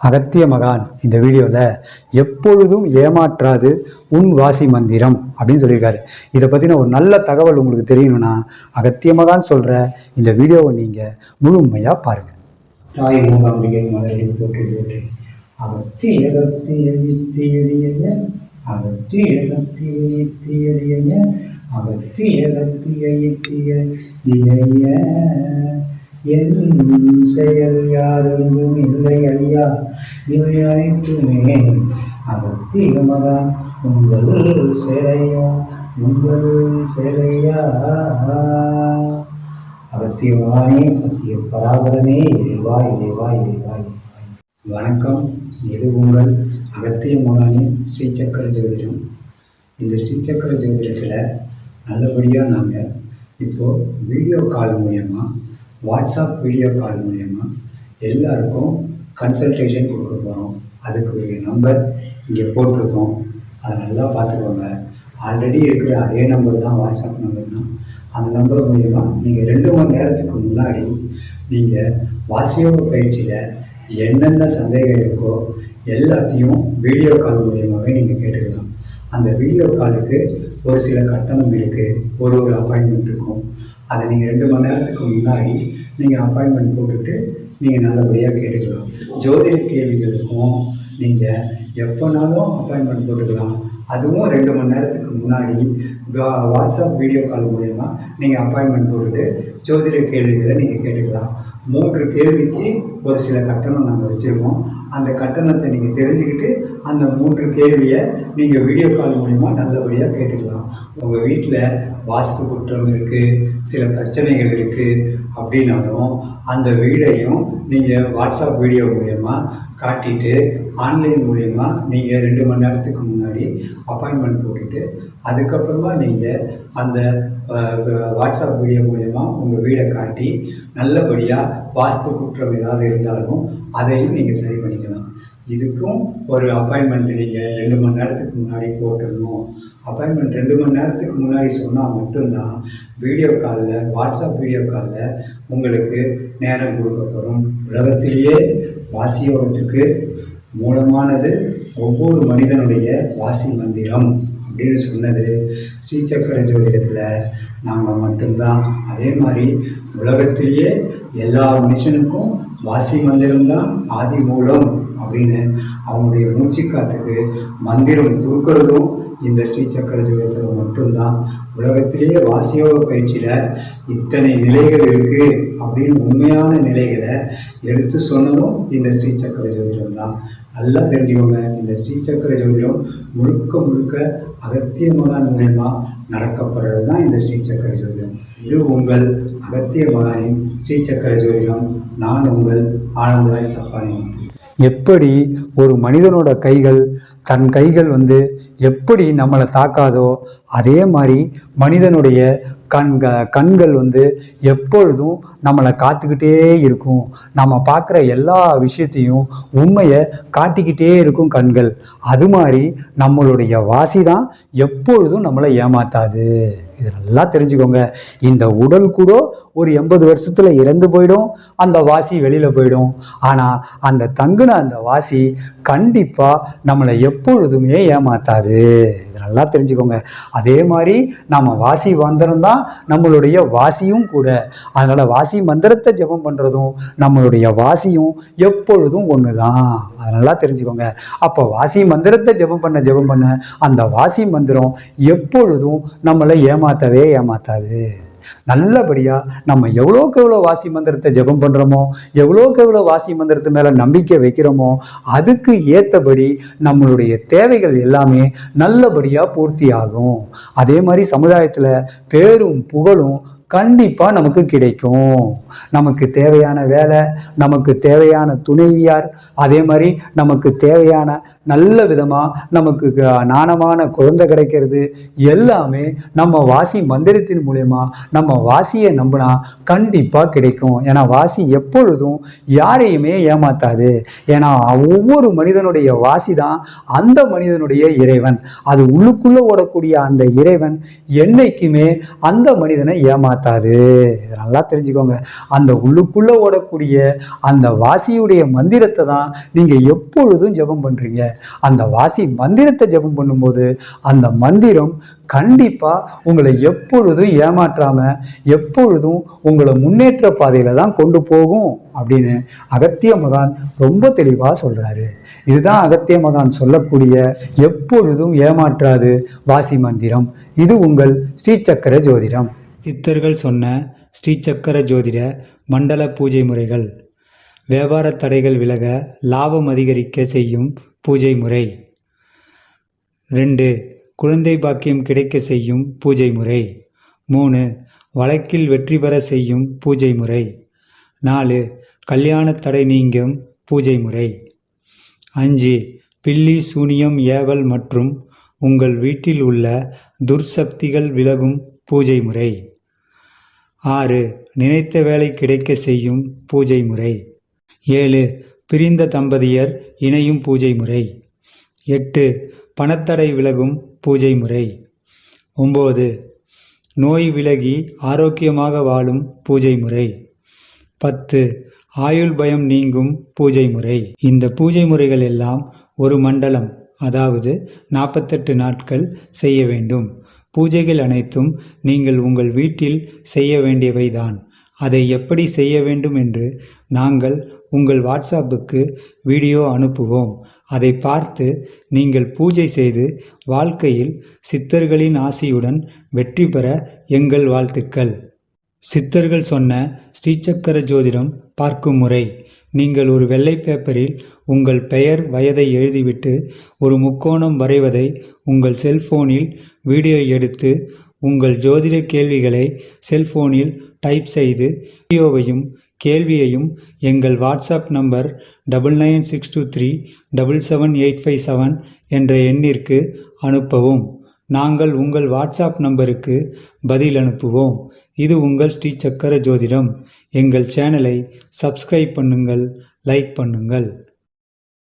அகத்திய மகான் இந்த வீடியோவில் எப்பொழுதும் ஏமாற்றாது உன் வாசி மந்திரம் அப்படின்னு சொல்லியிருக்காரு. இதை பற்றின ஒரு நல்ல தகவல் உங்களுக்கு தெரியணும்னா அகத்திய மகான் சொல்கிற இந்த வீடியோவை நீங்கள் முழுமையாக பாருங்கள் தாய் மூகாம்பிகை மலரில் போட்டு போட்டு அகத்தி அகத்தி அழித்தி எறிய அகத்தி அகத்தி அழித்தி எறிய அகத்தி அகத்தி அழித்திய என் செயல் யாரும் இல்லை ஐயா. இவை அனைத்துமே அகத்திய உங்கள் சிறையா உங்கள் சிறையா. அகத்தியவானே சத்திய பராபரமே இறைவா இறைவா இறைவா வணக்கம். இது உங்கள் அகத்திய மகானி ஸ்ரீசக்கர ஜோதிடம் இந்த ஸ்ரீசக்கர ஜோதிடத்தில் நல்லபடியாக நாங்கள் இப்போது வீடியோ கால் மூலயமா வாட்ஸ்அப் வீடியோ கால் மூலயமா எல்லாருக்கும் கன்சல்டேஷன் கொடுக்க போகிறோம் அதுக்கு ஒரு நம்பர் இங்கே போட்டிருக்கோம். அதை நல்லா பார்த்துக்கோங்க. ஆல்ரெடி இருக்கிற அதே நம்பர் தான் வாட்ஸ்அப் நம்பர் தான். அந்த நம்பர் மூலயமா நீங்கள் ரெண்டு மணி நேரத்துக்கு முன்னாடி நீங்கள் வாசியோக பயிற்சியில் என்னென்ன சந்தேகம் இருக்கோ எல்லாத்தையும் வீடியோ கால் மூலியமாகவே நீங்கள் கேட்டுக்கலாம். அந்த வீடியோ காலுக்கு ஒரு சில கட்டணம் இருக்குது ஒரு ஒரு அப்பாயின்மெண்ட் இருக்கும். அதை நீங்கள் ரெண்டு மணி நேரத்துக்கு முன்னாடி நீங்கள் அப்பாயின்மெண்ட் போட்டுட்டு நீங்கள் நல்லபடியாக கேட்டுக்கலாம். ஜோதிட கேள்விகளுக்கும் நீங்கள் எப்போனாலும் அப்பாயின்மெண்ட் போட்டுக்கலாம். அதுவும் ரெண்டு மணி நேரத்துக்கு முன்னாடி வாட்ஸ்அப் வீடியோ கால் மூலயமா நீங்கள் அப்பாயின்மெண்ட் போட்டுட்டு ஜோதிட கேள்விகளை நீங்கள் கேட்டுக்கலாம். மூன்று கேள்விக்கு ஒரு சில கட்டணம் நாங்கள் வச்சுருக்கோம். அந்த கட்டணத்தை நீங்கள் தெரிஞ்சுக்கிட்டு அந்த மூன்று கேள்வியை நீங்கள் வீடியோ கால் மூலிமா நல்லபடியாக கேட்டுக்கலாம். உங்கள் வீட்டில் வாஸ்து குற்றம் இருக்குது சில பிரச்சனைகள் இருக்குது அப்படின்னாலும் அந்த வீடையும் நீங்கள் வாட்ஸ்அப் வீடியோ மூலயமா காட்டிட்டு ஆன்லைன் மூலயமா நீங்கள் ரெண்டு மணி நேரத்துக்கு முன்னாடி அப்பாயின்மெண்ட் போட்டுட்டு அதுக்கப்புறமா நீங்கள் அந்த வாட்ஸ்அப் வீடியோ மூலயமா உங்கள் வீடை காட்டி நல்லபடியாக வாஸ்து குற்றம் ஏதாவது இருந்தாலும் அதையும் நீங்கள் சரி பண்ணிக்கலாம். இதுக்கும் ஒரு அப்பாயின்மெண்ட் நீங்கள் ரெண்டு மணி நேரத்துக்கு முன்னாடி போட்டுடணும். அப்பாயின்மெண்ட் ரெண்டு மணி நேரத்துக்கு முன்னாடி சொன்னால் மட்டும்தான் வீடியோ காலில் வாட்ஸ்அப் வீடியோ காலில் உங்களுக்கு நேரம் கொடுக்கப்படும். உலகத்திலேயே வாசியோகத்துக்கு மூலமானது ஒவ்வொரு மனிதனுடைய வாசி மந்திரம். அப்படின்னு சொன்னது. ஸ்ரீசக்கர ஜோதிடத்தில் நாங்கள் மட்டும்தான். அதே மாதிரி உலகத்திலேயே எல்லா மனுஷனுக்கும் வாசி மந்திரம்தான் ஆதி மூலம் அப்படின்னு அவங்களுடைய மூச்சுக்காத்துக்கு மந்திரம் கொடுக்கறதும் இந்த ஸ்ரீசக்கர ஜோதிடத்தில் மட்டும்தான். உலகத்திலேயே வாசியோக பயிற்சியில் இத்தனை நிலைகள் இருக்குது அப்படின்னு உண்மையான நிலைகளை எடுத்து சொன்னதும் இந்த ஸ்ரீசக்கர ஜோதிடம் தான் நல்லா தெரிஞ்சுக்கோங்க. இந்த ஸ்ரீசக்கர ஜோதிடம் முழுக்க முழுக்க அகத்திய மகான் மூலயமா நடக்கப்படுறது தான் இந்த ஸ்ரீசக்கர ஜோதிடம். இது உங்கள் அகத்திய மகானின் ஸ்ரீசக்கர ஜோதிடம். நான் உங்கள் ஆனந்தராய் சப்பானி எப்படி ஒரு மனிதனோட கைகள் தன் கைகள் வந்து எப்படி நம்மளை தாக்காதோ அதே மாதிரி மனிதனுடைய கண்க கண்கள் வந்து எப்பொழுதும் நம்மளை காத்துக்கிட்டே இருக்கும். நம்ம பார்க்குற எல்லா விஷயத்தையும் உண்மையை காட்டிக்கிட்டே இருக்கும் கண்கள். அது மாதிரி நம்மளுடைய வாசி தான் எப்பொழுதும் நம்மளை ஏமாத்தாது. இது நல்லா தெரிஞ்சுக்கோங்க. இந்த உடல் கூட ஒரு எண்பது வருஷத்தில் இறந்து போயிடும் அந்த வாசி வெளியில் போயிடும். ஆனால் அந்த தங்குன அந்த வாசி கண்டிப்பாக நம்மளை எப்பொழுதுமே ஏமாத்தாது. நல்லா தெரிஞ்சுக்கோங்க. அதே மாதிரி நம்ம வாசி மந்திரம் தான் நம்மளுடைய வாசியும் கூட. அதனால் வாசி மந்திரத்தை ஜெபம் பண்ணுறதும் நம்மளுடைய வாசியும் எப்பொழுதும் ஒன்று தான் அது நல்லா தெரிஞ்சுக்கோங்க. அப்போ வாசி மந்திரத்தை ஜெபம் பண்ண ஜெபம் பண்ண அந்த வாசி மந்திரம் எப்பொழுதும் நம்மளை ஏமாத்தவே ஏமாத்தாது. நல்லபடியாக நம்ம எவ்வளோக்கு எவ்வளோ வாசி மந்திரத்தை ஜெபம் பண்ணுறோமோ எவ்வளோக்கு எவ்வளோ வாசி மந்திரத்து மேலே நம்பிக்கை வைக்கிறோமோ அதுக்கு ஏற்றபடி நம்மளுடைய தேவைகள் எல்லாமே நல்லபடியாக பூர்த்தி ஆகும் அதே மாதிரி சமுதாயத்தில் பேரும் புகழும் கண்டிப்பாக நமக்கு கிடைக்கும். நமக்கு தேவையான வேலை நமக்கு தேவையான துணைவியார் அதே மாதிரி நமக்கு தேவையான நல்ல விதமாக நமக்கு நாணமான குழந்தை கிடைக்கிறது. எல்லாமே நம்ம வாசி மந்திரத்தின் மூலயமா நம்ம வாசியை நம்பினா கண்டிப்பாக கிடைக்கும். ஏன்னா வாசி எப்பொழுதும் யாரையுமே ஏமாத்தாது. ஏன்னா ஒவ்வொரு மனிதனுடைய வாசி தான் அந்த மனிதனுடைய இறைவன். அது உள்ளுக்குள்ளே ஓடக்கூடிய அந்த இறைவன் என்னைக்குமே அந்த மனிதனை ஏமாத்த ஏமாத்தாது நல்லா தெரிஞ்சுக்கோங்க. அந்த உள்ளுக்குள்ளே ஓடக்கூடிய அந்த வாசியுடைய மந்திரத்தை தான் நீங்கள் எப்பொழுதும் ஜெபம் பண்ணுறீங்க அந்த வாசி மந்திரத்தை ஜெபம் பண்ணும்போது அந்த மந்திரம் கண்டிப்பாக உங்களை எப்பொழுதும் ஏமாற்றாமல் எப்பொழுதும் உங்களை முன்னேற்ற பாதையில் தான் கொண்டு போகும் அப்படின்னு அகத்திய மகான் ரொம்ப தெளிவாக சொல்கிறாரு இதுதான் அகத்திய மகான் சொல்லக்கூடிய எப்பொழுதும் ஏமாற்றாது வாசி மந்திரம். இது உங்கள் ஸ்ரீசக்கர ஜோதிடம். சித்தர்கள் சொன்ன ஸ்ரீசக்கர ஜோதிட மண்டல பூஜை முறைகள். வியாபார தடைகள் விலக லாபம் அதிகரிக்க செய்யும் பூஜை முறை. ரெண்டு குழந்தை பாக்கியம் கிடைக்க செய்யும் பூஜை முறை. மூணு வழக்கில் வெற்றி பெற செய்யும் பூஜை முறை. நாலு கல்யாண தடை நீங்கும் பூஜை முறை. அஞ்சு பில்லி சூனியம் ஏவல் மற்றும் உங்கள் வீட்டில் உள்ள துர்சக்திகள் விலகும் பூஜை முறை. ஆறு நினைத்த வேலை கிடைக்க செய்யும் பூஜை முறை. ஏழு பிரிந்த தம்பதியர் இணையும் பூஜை முறை. எட்டு பணத்தடை விலகும் பூஜை முறை. ஒம்பது நோய் விலகி ஆரோக்கியமாக வாழும் பூஜை முறை. பத்து ஆயுள் பயம் நீங்கும் பூஜை முறை. இந்த பூஜை முறைகள் எல்லாம் ஒரு மண்டலம் அதாவது நாற்பத்தெட்டு நாட்கள் செய்ய வேண்டும். பூஜைகள் அனைத்தும் நீங்கள் உங்கள் வீட்டில் செய்ய வேண்டியவைதான். அதை எப்படி செய்ய வேண்டும் என்று நாங்கள் உங்கள் வாட்ஸ்அப்புக்கு வீடியோ அனுப்புவோம். அதை பார்த்து நீங்கள் பூஜை செய்து வாழ்க்கையில் சித்தர்களின் ஆசியுடன் வெற்றி பெற எங்கள் வாழ்த்துக்கள். சித்தர்கள் சொன்ன ஸ்ரீசக்கர ஜோதிடம் பார்க்கும் முறை. நீங்கள் ஒரு வெள்ளை பேப்பரில் உங்கள் பெயர் வயதை எழுதிவிட்டு ஒரு முக்கோணம் வரைவதை உங்கள் செல்போனில் வீடியோ எடுத்து உங்கள் ஜோதிட கேள்விகளை செல்போனில் டைப் செய்து வீடியோவையும் கேள்வியையும் எங்கள் WhatsApp number double nine six two three double seven eight five seven என்ற எண்ணிற்கு அனுப்பவும். நாங்கள் உங்கள் வாட்ஸ்அப் நம்பருக்கு பதில் அனுப்புவோம் இது உங்கள் ஸ்ரீ சக்கர ஜோதிடம். எங்கள் சேனலை சப்ஸ்கிரைப் பண்ணுங்கள் லைக் பண்ணுங்கள்.